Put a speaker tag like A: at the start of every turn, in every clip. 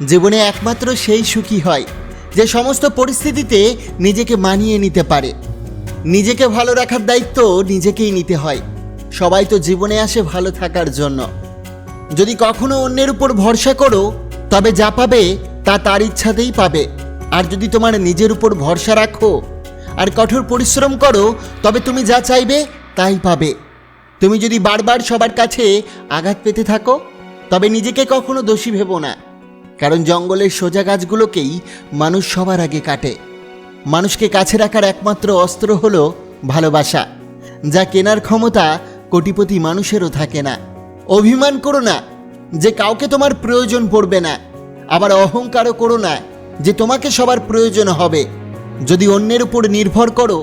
A: জীবনে একমাত্র সেই সুখী হয়, যে সমস্ত পরিস্থিতিতে নিজেকে মানিয়ে নিতে পারে। নিজেকে ভালো রাখার দায়িত্ব নিজেকেই নিতে হয়। সবাই তো জীবনে আসে ভালো থাকার জন্য। যদি কখনো অন্যের উপর ভরসা করো, তবে যা পাবে তা তার ইচ্ছাতেই পাবে। আর যদি তোমার নিজের উপর ভরসা রাখো আর কঠোর পরিশ্রম করো, তবে তুমি যা চাইবে তাই পাবে। তুমি যদি বারবার সবার কাছে আঘাত পেতে থাকো, তবে নিজেকে কখনো দোষী ভেবো না। কারণ জঙ্গলের সোজা গাছগুলোকেই মানুষ সবার আগে কাটে। মানুষকে কাছে রাখার একমাত্র অস্ত্র হলো ভালোবাসা, যা কেনার ক্ষমতা কোটিপতি মানুষেরও থাকে না। অভিমান করো না যে কাউকে তোমার প্রয়োজন পড়বে না, আবার অহংকারও করো না যে তোমাকে সবার প্রয়োজন হবে। যদি অন্যের উপর নির্ভর করো,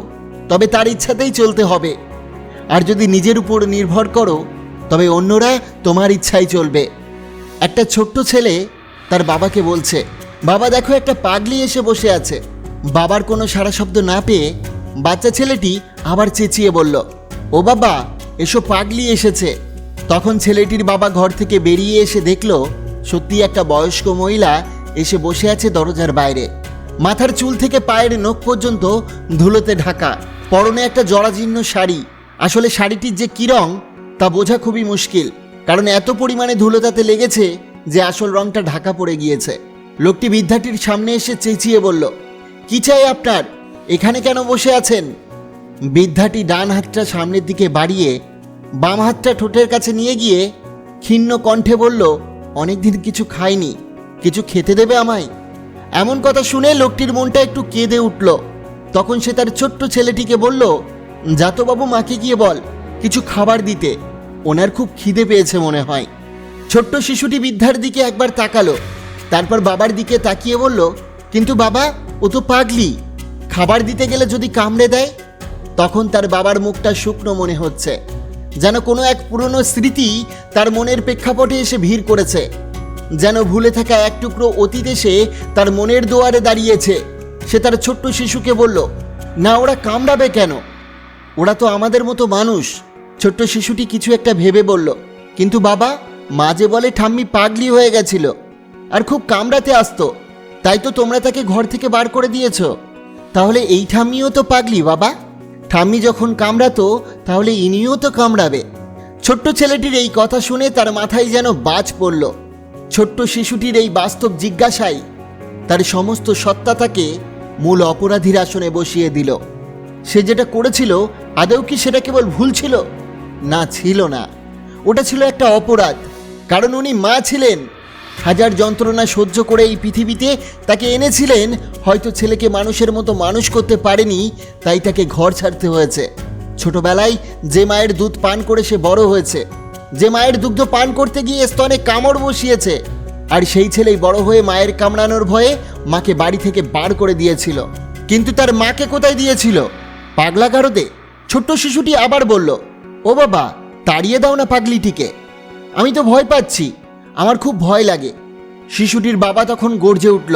A: তবে তার ইচ্ছাতেই চলতে হবে। আর যদি নিজের উপর নির্ভর করো, তবে অন্যরা তোমার ইচ্ছাই চলবে। একটা ছোট্ট ছেলে তার বাবাকে বলছে, বাবা, দেখো একটা পাগলি এসে বসে আছে। বাবার কোনো সারা শব্দ না পেয়ে বাচ্চা ছেলেটি আবার চেঁচিয়ে বলল, ও বাবা, এসো পাগলি এসেছে। তখন ছেলেটির বাবা ঘর থেকে বেরিয়ে এসে দেখল, সত্যি একটা বয়স্ক মহিলা এসে বসে আছে দরজার বাইরে। মাথার চুল থেকে পায়ের নখ পর্যন্ত ধুলোতে ঢাকা, পরনে একটা জরাজীর্ণ শাড়ি। আসলে শাড়িটির যে কী রং তা বোঝা খুবই মুশকিল, কারণ এত পরিমাণে ধুলো তাতে লেগেছে যে আসল রংটা ঢাকা পড়ে গিয়েছে। লোকটি বৃদ্ধাটির সামনে এসে চেঁচিয়ে বলল, কি চাই আপনার? এখানে কেন বসে আছেন? বৃদ্ধাটি ডান হাতটা সামনের দিকে বাড়িয়ে বাম হাতটা ঠোঁটের কাছে নিয়ে গিয়ে ক্ষীণ কণ্ঠে বলল, অনেকদিন কিছু খাইনি। কিছু খেতে দেবে আমায়? এমন কথা শুনে লোকটির মনটা একটু কেঁদে উঠল। তখন সে তার ছোট্ট ছেলেটিকে বলল জাতবাবু মাকে গিয়ে বল, কিছু খাবার দিতে। ওনার খুব খিদে পেয়েছে মনে হয়। ছোট্ট শিশুটি বৃদ্ধার দিকে একবার তাকালো। তারপর বাবার দিকে তাকিয়ে বলল, কিন্তু বাবা, ও তো পাগলি। খাবার দিতে গেলে যদি কামড়ে দেয়? তখন তার বাবার মুখটা শুকনো মনে হচ্ছে, যেন কোনো এক পুরনো স্মৃতি তার মনের প্রেক্ষাপটে এসে ভিড় করেছে, যেন ভুলে থাকা এক টুকরো অতীত এসে তার মনের দুয়ারে দাঁড়িয়েছে। সে তার ছোট্ট শিশুকে বলল, না, ওরা কামড়াবে কেন? ওরা তো আমাদের মতো মানুষ। ছোট্ট শিশুটি কিছু একটা ভেবে বলল, কিন্তু বাবা মাঝে বলে ঠাম্মি পাগলি হয়ে গেছিল আর খুব কামড়াতে আসতো। তাই তো তোমরা তাকে ঘর থেকে বার করে দিয়েছ। তাহলে এই ঠাম্মিও তো পাগলি, বাবা। ঠাম্মি যখন কামড়াতো, তাহলে ইনিও তো কামড়াবে। ছোট্ট ছেলেটির এই কথা শুনে তার মাথায় যেন বাজ পড়ল। ছোট্ট শিশুটির এই বাস্তব জিজ্ঞাসায় তার সমস্ত সত্তা তাকে মূল অপরাধীর আসনে বসিয়ে দিল। সে যেটা করেছিল, আদৌ কি সেটা কেবল ভুল ছিল? না ছিল না। ওটা ছিল একটা অপরাধ। কারণ উনি মা ছিলেন। হাজার যন্ত্রণা সহ্য করে এই পৃথিবীতে তাকে এনেছিলেন। হয়তো ছেলেকে মানুষের মতো মানুষ করতে পারেনি, তাই তাকে ঘর ছাড়তে হয়েছে। ছোটবেলায় যে মায়ের দুধ পান করে সে বড় হয়েছে। যে মায়ের দুগ্ধ পান করতে গিয়ে স্তনে কামড় বসিয়েছে। আর সেই ছেলেই বড় হয়ে মায়ের কামড়ানোর ভয়ে মাকে বাড়ি থেকে বার করে দিয়েছিল। কিন্তু তার মাকে কোথায় দিয়েছিল? পাগলা গারদে? ছোট্ট শিশুটি আবার বলল, ও বাবা, তাড়িয়ে দাও না পাগলিটিকে। আমি তো ভয় পাচ্ছি। আমার খুব ভয় লাগে। শিশুটির বাবা তখন গর্জে উঠল,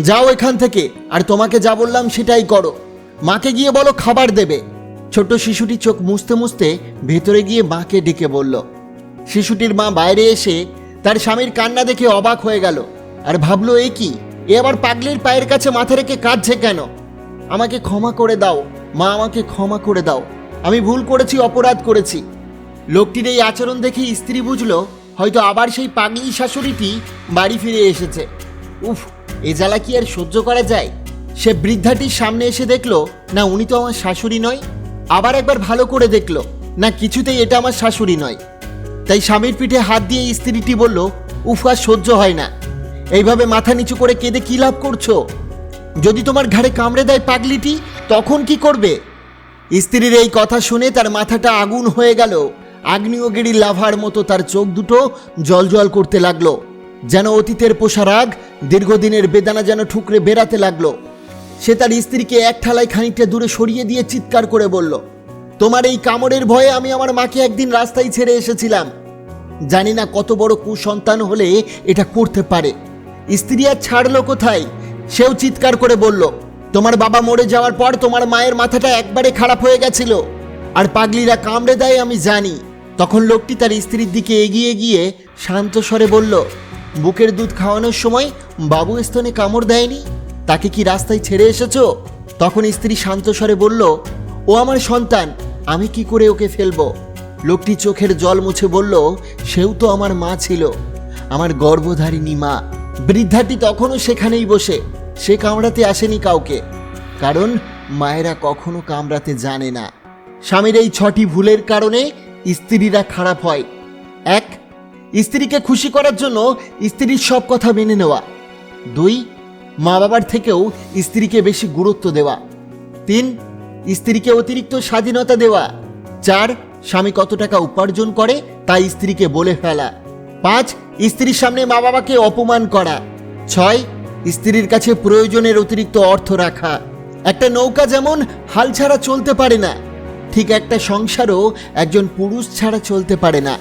A: যাও এখান থেকে, আর তোমাকে যা বললাম সেটাই করো। মাকে গিয়ে বলো খাবার দেবে। ছোট্ট শিশুটি চোখ মুছতে মুছতে ভেতরে গিয়ে মাকে ডেকে বলল, শিশুটির মা বাইরে এসে তার স্বামীর কান্না দেখে অবাক হয়ে গেল আর ভাবলো, এ কি? এ আবার পাগলির পায়ের কাছে মাথা রেখে কাঁদছে কেন? আমাকে ক্ষমা করে দাও, মা আমাকে ক্ষমা করে দাও। আমি ভুল করেছি, অপরাধ করেছি। লোকটির এই আচরণ দেখে স্ত্রী বুঝলো, হয়তো আবার সেই পাগলি শাশুড়িটি বাড়ি ফিরে এসেছে। উফ, এ জ্বালা কি আর সহ্য করা যায়? সে বৃদ্ধাটির সামনে এসে দেখল, না উনি তো আমার শাশুড়ি নয়, আবার একবার ভালো করে দেখল, না কিছুতেই এটা আমার শাশুড়ি নয়। তাই স্বামীর পিঠে হাত দিয়ে স্ত্রীটি বলল, উফ, আর সহ্য হয় না। এইভাবে মাথা নিচু করে কেঁদে কি লাভ করছ? যদি তোমার ঘাড়ে কামড়ে দেয় পাগলিটি, তখন কি করবে? স্ত্রীর এই কথা শুনে তার মাথাটা আগুন হয়ে গেল। আগ্নেয়গিরি লাভার মতো তার চোখ দুটো জলজল করতে লাগল। যেন অতীতের পোষা রাগ দীর্ঘদিনের বেদানা যেন ঠুকরে বেড়াতে লাগল। সে তার স্ত্রীকে এক ঠালায় খানিকটা দূরে সরিয়ে দিয়ে চিৎকার করে বলল, তোমার এই কামড়ের ভয়ে আমি আমার মাকে একদিন রাস্তায় ছেড়ে এসেছিলাম। জানি না কত বড় কুসন্তান হলে এটা করতে পারে। স্ত্রী আর ছাড়লো কোথায়? সেও চিৎকার করে বলল, তোমার বাবা মরে যাওয়ার পর তোমার মায়ের মাথাটা একবারে খারাপ হয়ে গেছিল। আর পাগলিরা কামড়ে দেয় আমি জানি। তখন লোকটি তার স্ত্রীর দিকে এগিয়ে গিয়ে শান্ত স্বরে বলল, বুকের দুধ খাওয়ানোর সময় বাবু স্তনে কামড় দেয়নি? তাকে কি রাস্তায় ছেড়ে এসেছ? তখন স্ত্রী শান্ত স্বরে বলল, ও আমার সন্তান, আমি কি করে ওকে ফেলব? লোকটি চোখের জল মুছে বলল, সেও তো আমার মা ছিল, আমার গর্ভধারিণী মা। বৃদ্ধাটি তখনও সেখানেই বসে, সে কামড়াতে আসেনি কাউকে, কারণ মায়েরা কখনো কামড়াতে জানে না। স্বামীর এই ছটি ভুলের কারণে স্ত্রীরা খারাপ হয়। এক, স্ত্রীকে খুশি করার জন্য স্ত্রীর সব কথা মেনে নেওয়া। দুই, মা বাবার থেকেও স্ত্রীকে বেশি গুরুত্ব দেওয়া। তিন, স্ত্রীকে অতিরিক্ত স্বাধীনতা দেওয়া। চার, স্বামী কত টাকা উপার্জন করে তা স্ত্রীকে বলে ফেলা। পাঁচ, স্ত্রীর সামনে মা বাবাকে অপমান করা। ছয়, স্ত্রীর কাছে প্রয়োজনের অতিরিক্ত অর্থ রাখা। একটা নৌকা যেমন হাল ছাড়া চলতে পারে না ঠিক একটা সংসারও একজন পুরুষ ছাড়া চলতে পারে না।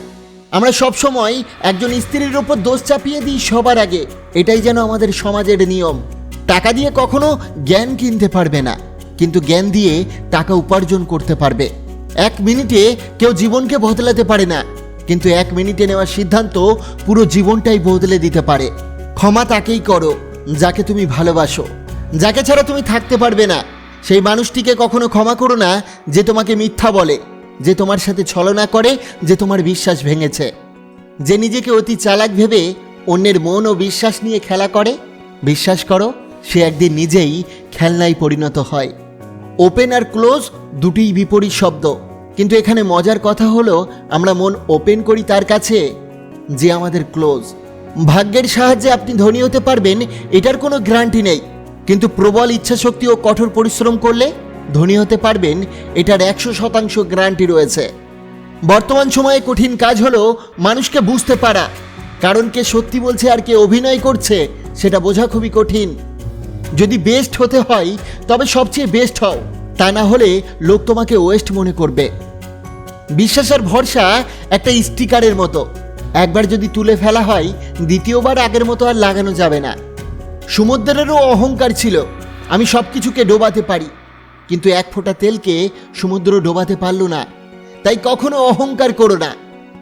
A: আমরা সব সময় একজন স্ত্রীর ওপর দোষ চাপিয়ে দিই সবার আগে। এটাই যেন আমাদের সমাজের নিয়ম। টাকা দিয়ে কখনো জ্ঞান কিনতে পারবে না, কিন্তু জ্ঞান দিয়ে টাকা উপার্জন করতে পারবে। এক মিনিটে কেউ জীবনকে বদলাতে পারে না, কিন্তু এক মিনিটে নেওয়া সিদ্ধান্ত পুরো জীবনটাই বদলে দিতে পারে। ক্ষমা তাকেই করো, যাকে তুমি ভালোবাসো, যাকে ছাড়া তুমি থাকতে পারবে না। সেই মানুষটিকে কখনো ক্ষমা করো না যে তোমাকে মিথ্যা বলে, যে তোমার সাথে ছলনা করে, যে তোমার বিশ্বাস ভেঙেছে। যে নিজেকে অতি চালাক ভেবে অন্যের মন ও বিশ্বাস নিয়ে খেলা করে, বিশ্বাস করো, সে একদিন নিজেই খেলনায় পরিণত হয়। ওপেন আর ক্লোজ দুটিই বিপরীত শব্দ। কিন্তু এখানে মজার কথা হলো, আমরা মন ওপেন করি তার কাছে, যে আমাদের ক্লোজ ভাগ্যের সাহায্যে আপনি ধনী হতে পারবেন, এটার কোনো গ্যারান্টি নেই। কিন্তু প্রবল ইচ্ছাশক্তি ও কঠোর পরিশ্রম করলে ধনী হতে পারবেন, এটার একশো শতাংশ গ্যারান্টি রয়েছে। বর্তমান সময়ে কঠিন কাজ হলো মানুষকে বুঝতে পারা, কারণ কে সত্যি বলছে আর কে অভিনয় করছে, সেটা বোঝা খুবই কঠিন। যদি বেস্ট হতে হয়, তবে সবচেয়ে বেস্ট হও, তা না হলে লোক তোমাকে ওয়েস্ট মনে করবে। বিশ্বাসের ভরসা একটা স্টিকারের মতো, একবার যদি তুলে ফেলা হয়, দ্বিতীয়বার আগের মতো আর লাগানো যাবে না। সমুদ্রেরও অহংকার ছিল। আমি সব কিছুকে ডোবাতে পারি, কিন্তু এক ফোঁটা তেলকে সমুদ্র ডোবাতে পারল না। তাই কখনো অহংকার করো না।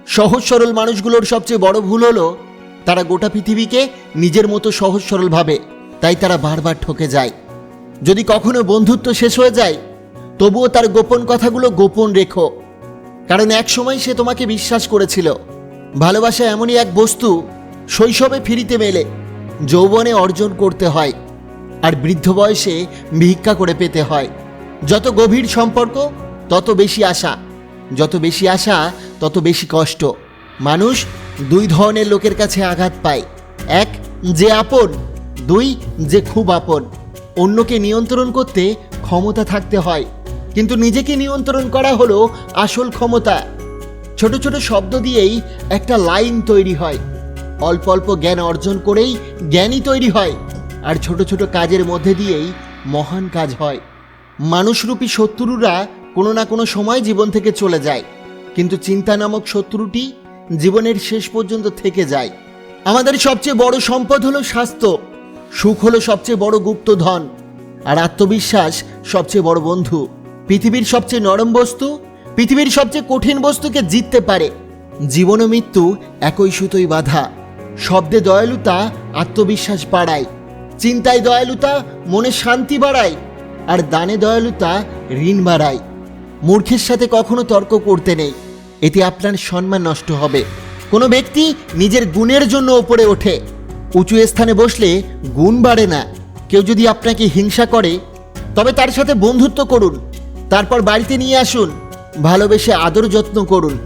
A: সহজ সরল মানুষগুলোর সবচেয়ে বড় ভুল হলো, তারা গোটা পৃথিবীকে নিজের মতো সহজ সরল ভাবে, তাই তারা বারবার ঠকে যায়। যদি কখনো বন্ধুত্ব শেষ হয়ে যায়, তবুও তার গোপন কথাগুলো গোপন রেখো। কারণ এক সময় সে তোমাকে বিশ্বাস করেছিল। ভালোবাসা এমনই এক বস্তু, শৈশবে ফিরিতে মেলে। যৌবনে অর্জন করতে হয় আর বৃদ্ধ বয়সে ভিক্ষা করে পেতে হয়। যত গভীর সম্পর্ক, তত বেশি আশা। যত বেশি আশা, তত বেশি কষ্ট। মানুষ দুই ধরনের লোকের কাছে আঘাত পায়। এক, যে আপন। দুই, যে খুব আপন। অন্যকে নিয়ন্ত্রণ করতে ক্ষমতা থাকতে হয়। কিন্তু নিজেকে নিয়ন্ত্রণ করা হলো আসল ক্ষমতা। ছোট ছোট শব্দ দিয়েই একটা লাইন তৈরি হয়। অল্প অল্প জ্ঞান অর্জন করেই জ্ঞানই তৈরি হয়। আর ছোট ছোট কাজের মধ্যে দিয়েই মহান কাজ হয়। মানুষরূপী শত্রুরা কোনো না কোনো সময় জীবন থেকে চলে যায়। কিন্তু চিন্তা নামক শত্রুটি জীবনের শেষ পর্যন্ত থেকে যায়। আমাদের সবচেয়ে বড় সম্পদ হলো স্বাস্থ্য। সুখ হলো সবচেয়ে বড় গুপ্তধন আর আত্মবিশ্বাস সবচেয়ে বড় বন্ধু। পৃথিবীর সবচেয়ে নরম বস্তু, পৃথিবীর সবচেয়ে কঠিন বস্তুকে জিততে পারে। জীবন ও মৃত্যু একই সুতোই বাধা। শব্দে দয়ালুতা আত্মবিশ্বাস বাড়ায়। চিন্তায় দয়ালুতা মনে শান্তি বাড়ায় আর দানে দয়ালুতা ঋণ বাড়ায়। মূর্খের সাথে কখনো তর্ক করতে নেই। এতে আপনার সম্মান নষ্ট হবে। কোনো ব্যক্তি নিজের গুণের জন্য ওপরে ওঠে। উঁচু স্থানে বসলে গুণ বাড়ে না। কেউ যদি আপনাকে হিংসা করে, তবে তার সাথে বন্ধুত্ব করুন। তারপর বাড়িতে নিয়ে আসুন। ভালোবেসে আদর যত্ন করুন।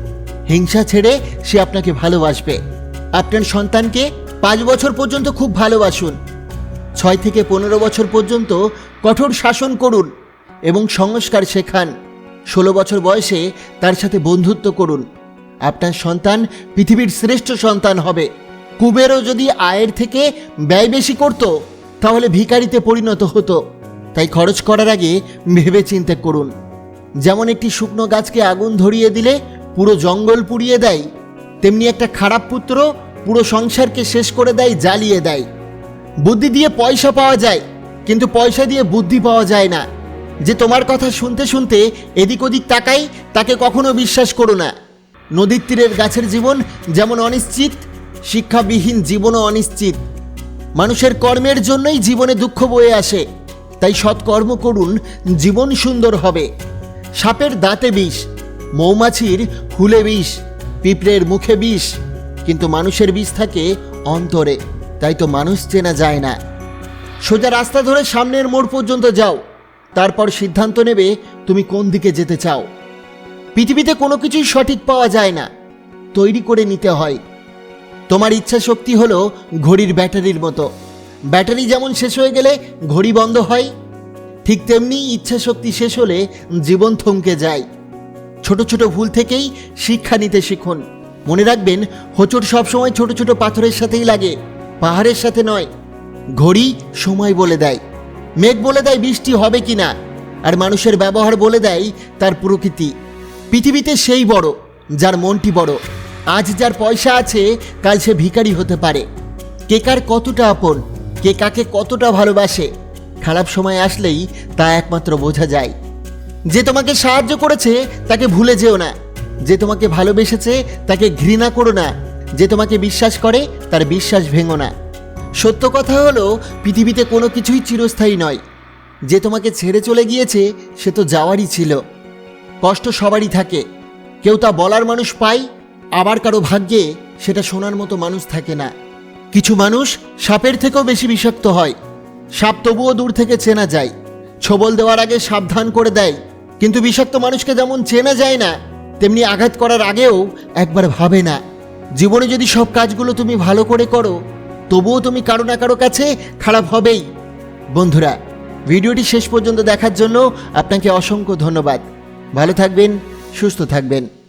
A: হিংসা ছেড়ে সে আপনাকে ভালোবাসবে। আপনার সন্তানকে পাঁচ বছর পর্যন্ত খুব ভালোবাসুন। ছয় থেকে পনেরো বছর পর্যন্ত কঠোর শাসন করুন এবং সংস্কার শেখান। ষোলো বছর বয়সে তার সাথে বন্ধুত্ব করুন। আপনার সন্তান পৃথিবীর শ্রেষ্ঠ সন্তান হবে। কুবেরও যদি আয়ের থেকে ব্যয় বেশি করত, তাহলে ভিখারিতে পরিণত হতো। তাই খরচ করার আগে ভেবে চিন্তে করুন। যেমন একটি শুকনো গাছকে আগুন ধরিয়ে দিলে পুরো জঙ্গল পুড়িয়ে দেয়, তেমনি একটা খারাপ পুত্র পুরো সংসারকে শেষ করে দেয়, জ্বালিয়ে দেয়। বুদ্ধি দিয়ে পয়সা পাওয়া যায়, কিন্তু পয়সা দিয়ে বুদ্ধি পাওয়া যায় না। যে তোমার কথা শুনতে শুনতে এদিক ওদিক তাকাই, তাকে কখনো বিশ্বাস করো না। নদীর তীরের গাছের জীবন যেমন অনিশ্চিত, শিক্ষাবিহীন জীবনও অনিশ্চিত। মানুষের কর্মের জন্যই জীবনে দুঃখ বয়ে আসে। তাই সৎকর্ম করুন, জীবন সুন্দর হবে। সাপের দাঁতে বিষ, মৌমাছির হুলে বিষ, পিঁপড়ের মুখে বিষ। কিন্তু মানুষের বিষ থাকে অন্তরে, তাই তো মানুষ চেনা যায় না। সোজা রাস্তা ধরে সামনের মোড় পর্যন্ত যাও, তারপর সিদ্ধান্ত নেবে তুমি কোন দিকে যেতে চাও। পৃথিবীতে কোনো কিছুই সঠিক পাওয়া যায় না, তৈরি করে নিতে হয়। তোমার ইচ্ছা শক্তি হলো ঘড়ির ব্যাটারির মতো। ব্যাটারি যেমন শেষ হয়ে গেলে ঘড়ি বন্ধ হয়, ঠিক তেমনি ইচ্ছা শক্তি শেষ হলে জীবন থমকে যায়। ছোট ছোট ভুল থেকেই শিক্ষা নিতে শিখুন। মনে রাখবেন, হোঁচট সবসময় ছোট ছোট পাথরের সাথেই লাগে, পাহাড়ের সাথে নয়, ঘড়ি সময় বলে দেয়, মেঘ বলে দেয় বৃষ্টি হবে কি না আর মানুষের ব্যবহার বলে দেয় তার প্রকৃতি। পৃথিবীতে সেই বড়, যার মনটি বড়, আজ যার পয়সা আছে, কাল সে ভিখারি হতে পারে। কে কার কতটা আপন, কে কাকে কতটা ভালোবাসে, খারাপ সময় আসলেই তা একমাত্র বোঝা যায়। যে তোমাকে সাহায্য করেছে, তাকে ভুলে যেও না। যে তোমাকে ভালোবেসেছে, তাকে ঘৃণা করো না। যে তোমাকে বিশ্বাস করে, তার বিশ্বাস ভেঙো না। সত্য কথা হলো, পৃথিবীতে কোনো কিছুই চিরস্থায়ী নয়। যে তোমাকে ছেড়ে চলে গিয়েছে, সে তো যাওয়ারই ছিল। কষ্ট সবারই থাকে। কেউ তা বলার মানুষ পায়, আবার কারও ভাগ্যে সেটা শোনার মতো মানুষ থাকে না। কিছু মানুষ সাপের থেকেও বেশি বিষাক্ত হয়। সাপ তবুও দূর থেকে চেনা যায়। ছবল দেওয়ার আগে সাবধান করে দেয়, কিন্তু বিষাক্ত মানুষকে যেমন চেনা যায় না তেমনি আঘাত করার আগেও একবার ভাবে না। জীবনে যদি সব কাজগুলো তুমি ভালো করে করো, তবুও তুমি কারও না কারও কাছে খারাপ হবেই। বন্ধুরা, ভিডিওটি শেষ পর্যন্ত দেখার জন্য আপনাকে অসংখ্য ধন্যবাদ। ভালো থাকবেন, সুস্থ থাকবেন।